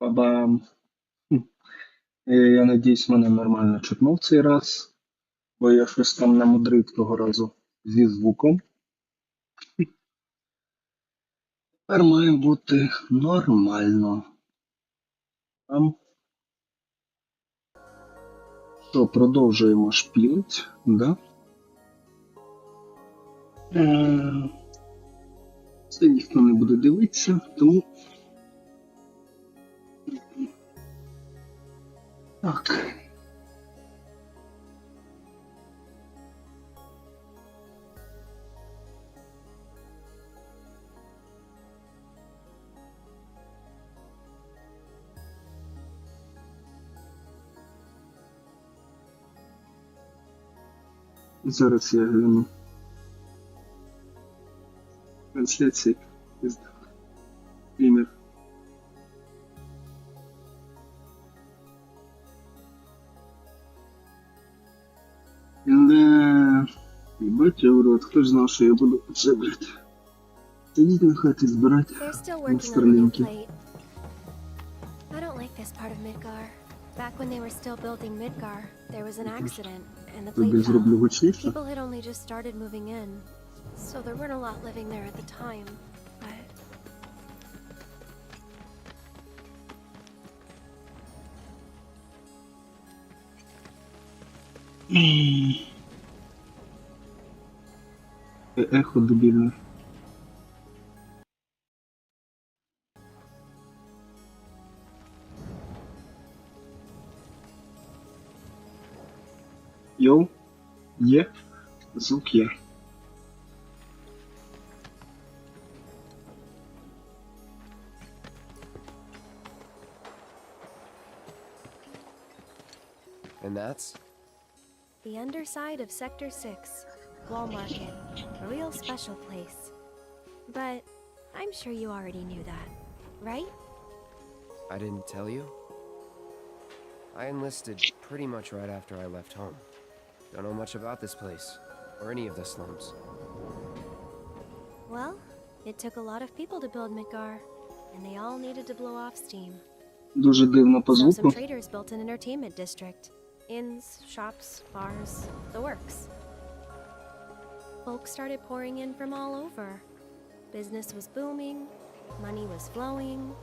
Бабам. Е, Я надіюсь, мене нормально чутно в цей раз, бо я щось там намудрив того разу зі звуком. Тепер має бути нормально. Там. Що, продовжуємо шпілить, да? Е, Це ніхто не буде дивитися, тому. Так. Зараз я гляну. Трансляція із Ебать, я в рот. Хто ж знав, що я буду це, блядь. Сидіть на хаті збирати. They're still Ну, working on the new Starlinky. plate. I don't like this part of Midgar. Back when they were still building Midgar, there was an accident, and the Тобі plate зроблю fell. гучніше. People had only just started moving in, so there weren't a lot living there at the time. But Е- Ехо дебільне. Йоу, є, звук є. And that's? the underside of Sector 6, Wall Market, a real special place. But I'm sure you already knew that, right? I didn't tell you? I enlisted pretty much right after I left home. Don't know much about this place, or any of the slums. Well, it took a lot of people to build Midgar, and they all needed to blow off steam. Дуже дивно по So some звуку. traders built an entertainment district. Inns, shops, bars, the works. Folks started pouring in from all over. Business was booming, money was flowing,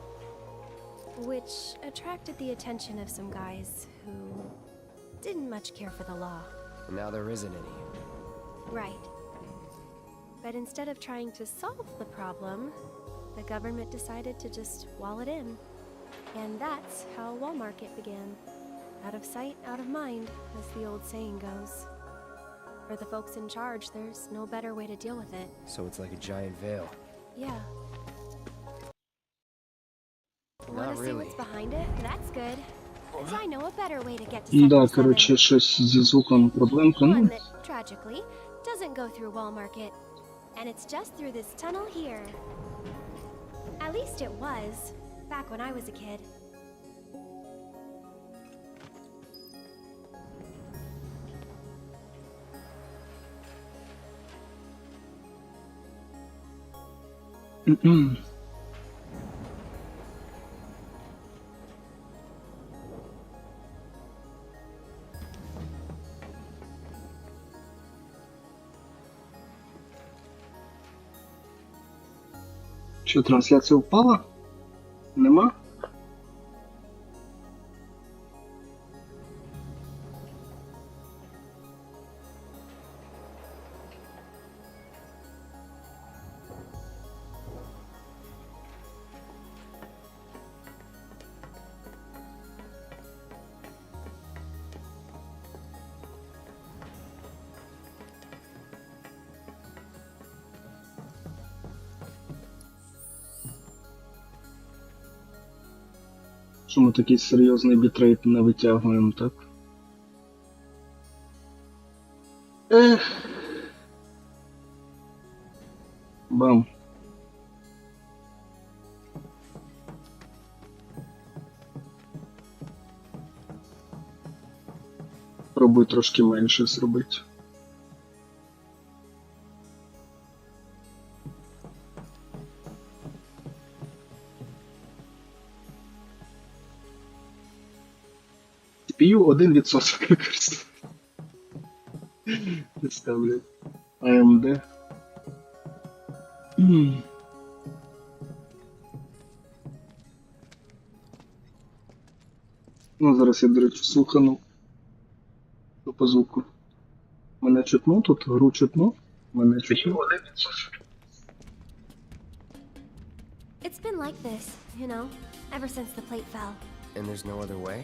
which attracted the attention of some guys who didn't much care for the law. And now there isn't any. Right. But instead of trying to solve the problem, the government decided to just wall it in. And that's how Wall Market began. Out of sight, out of mind, as the old saying goes. For the folks in charge, there's no better way to deal with it. So it's like a giant veil. Yeah. Not Wanna see really. what's behind it? That's good. 'Cause I know a better way to get to Да, Sector 7. коротше, щось зі звуком проблемка. One Ну, that, tragically, doesn't go through Wall Market. And it's just through this tunnel here. At least it was, back when I was a kid. Що, трансляція впала? Нема? Що ми такий серйозний бітрейт не витягуємо, так? Ех. Бам. Пробуй трошки менше зробити. CPU 1% використовую. Представляю. AMD. Ну, зараз я, до речі, слухану. Що по звуку. Мене чутно тут, гру чутно. Мене чутно. It's been like this, you know, ever since the plate fell. And there's no other way?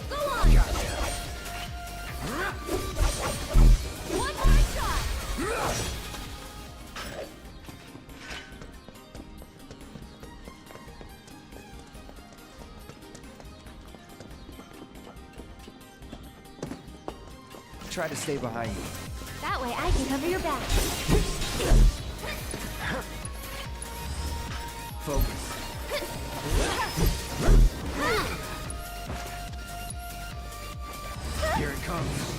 Try to stay behind me. That way I can cover your back. Focus. Here it comes.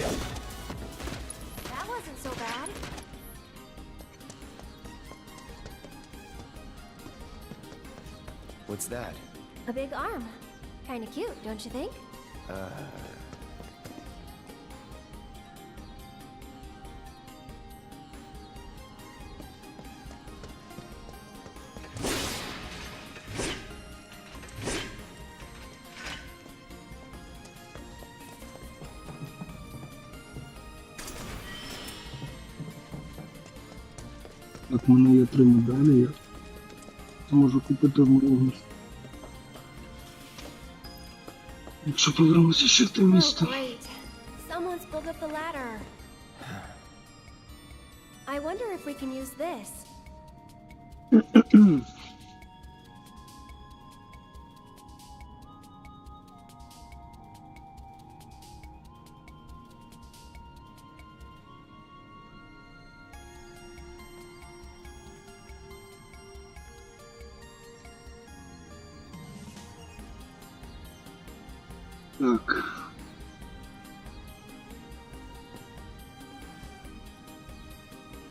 That wasn't so bad. What's that? A big arm. Kinda cute, don't you think? Uh. Так, в мене є три медалі, я можу купити в моєму. Якщо повернемося ще в те місто. I wonder if we can use this. Так.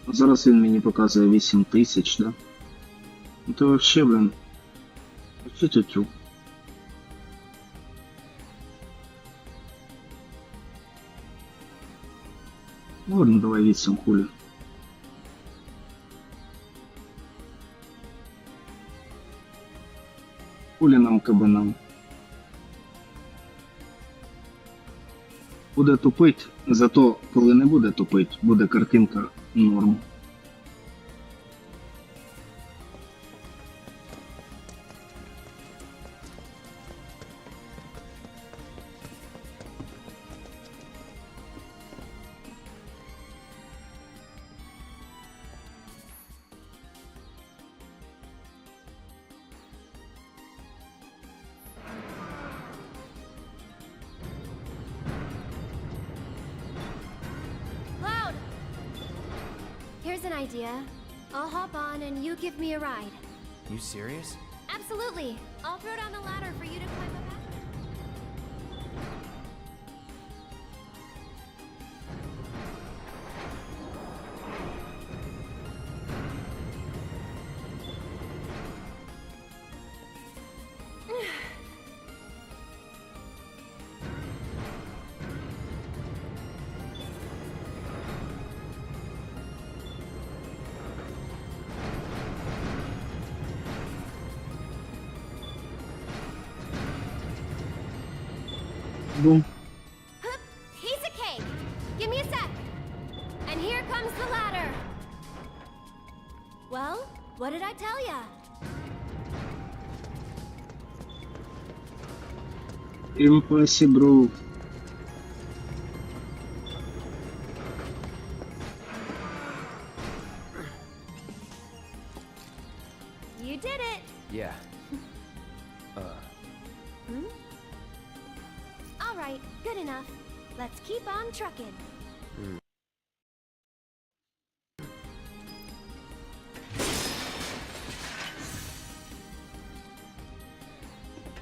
Зараз він мені показує 8 тисяч, да? Ну то вообще, блин. Вообще тютю. Ну ладно, давай 8 хулі. Хулі нам кабанам. Буде тупить, зато коли не буде тупить, буде картинка норм. Here's an idea. I'll hop on and you give me a ride. You serious? Absolutely. I'll throw down the ladder for you to climb Boom. Piece of cake. Give me a sec. And here comes the ladder. Well, what did I tell ya? Impossible. enough. Let's keep on trucking.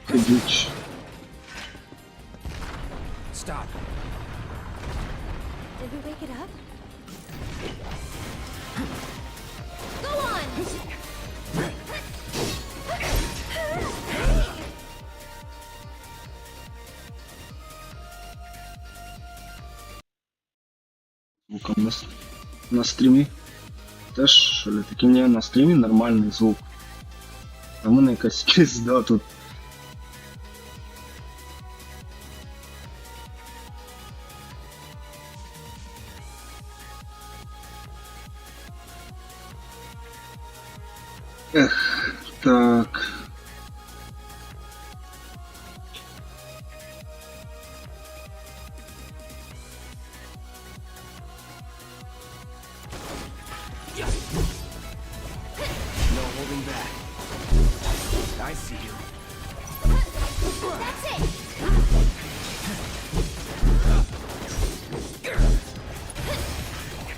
Mm. звуком на, с- на стрімі. Теж що ли, таки ні, на стрімі нормальний звук. А в мене якась пізда тут. Ех, так.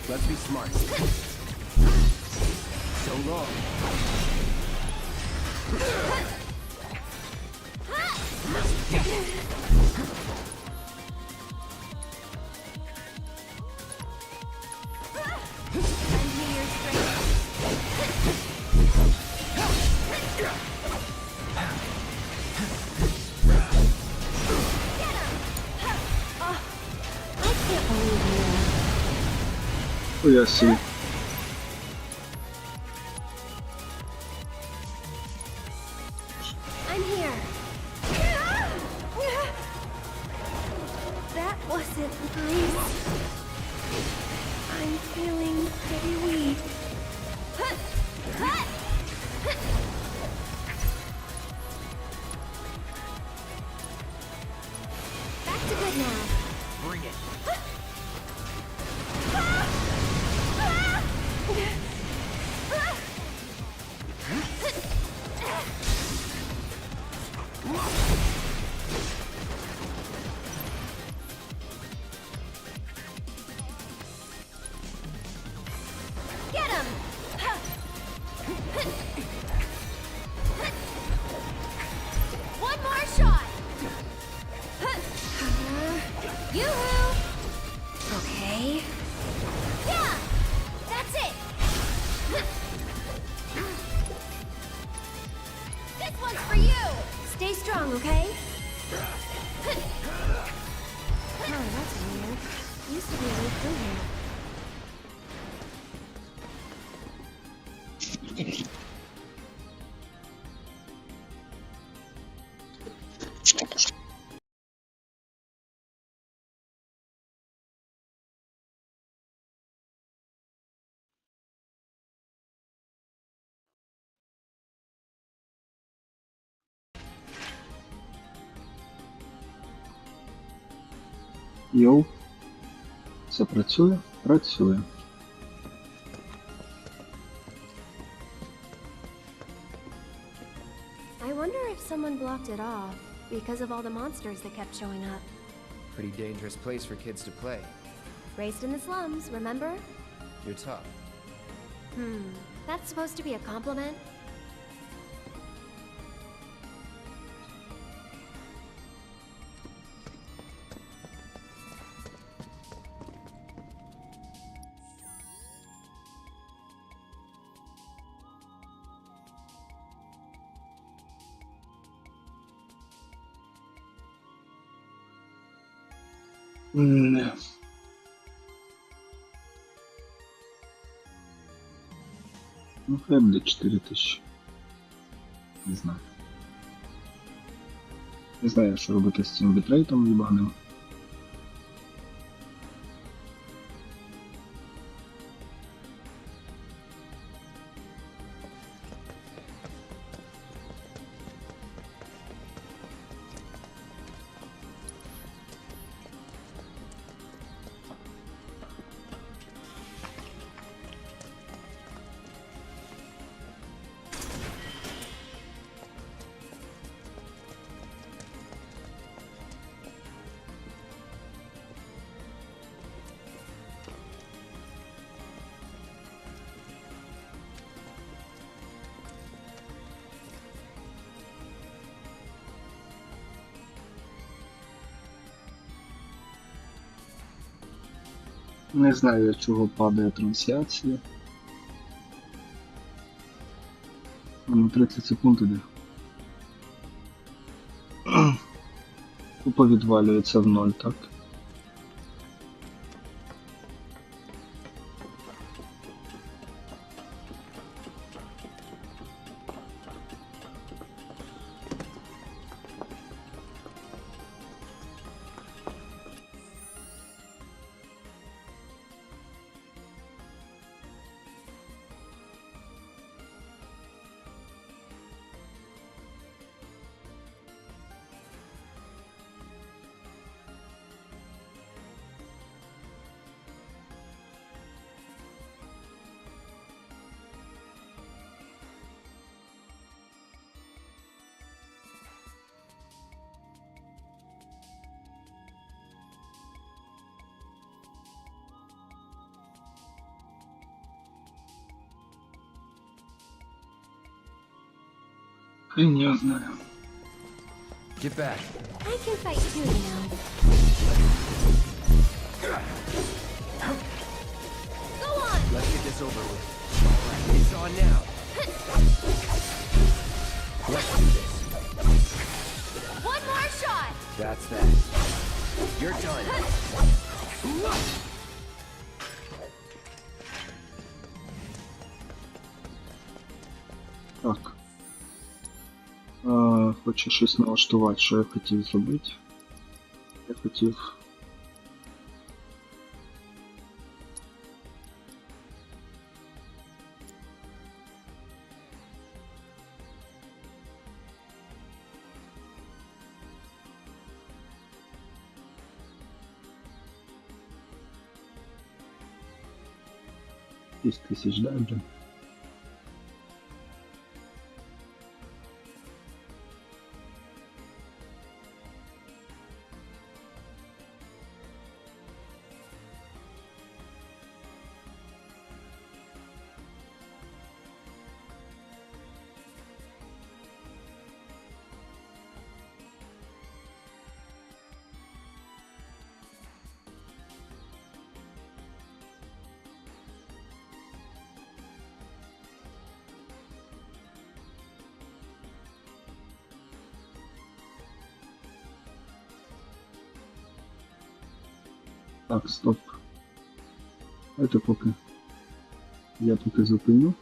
Let's be smart. So long. Foi assim. Okay? Oh, that's weird. Used to be a here. Йоу. Це працює? Працює. I wonder if someone blocked it off because of all the monsters that kept showing up. Pretty dangerous place for kids to play. Raised in the slums, remember? You're tough. Hmm, that's supposed to be a compliment? Ну, хай буде 4 тисячі. Не знаю. Не знаю, що робити з цим бітрейтом їбаним. Не знаю, чого падає трансляція. На 30 секунд іде. повідвалюється відвалюється в ноль, так? Mm-hmm. Get back. I can fight too, you know. Go on. Let's get this over with. It's on now. Let's do this. One more shot. That's that. You're done. Хочу щось налаштувати, що я хотів зробити. Я хотів. Десять тисяч, да, вже? Так, стоп. Давайте поки. Я поки зупиню.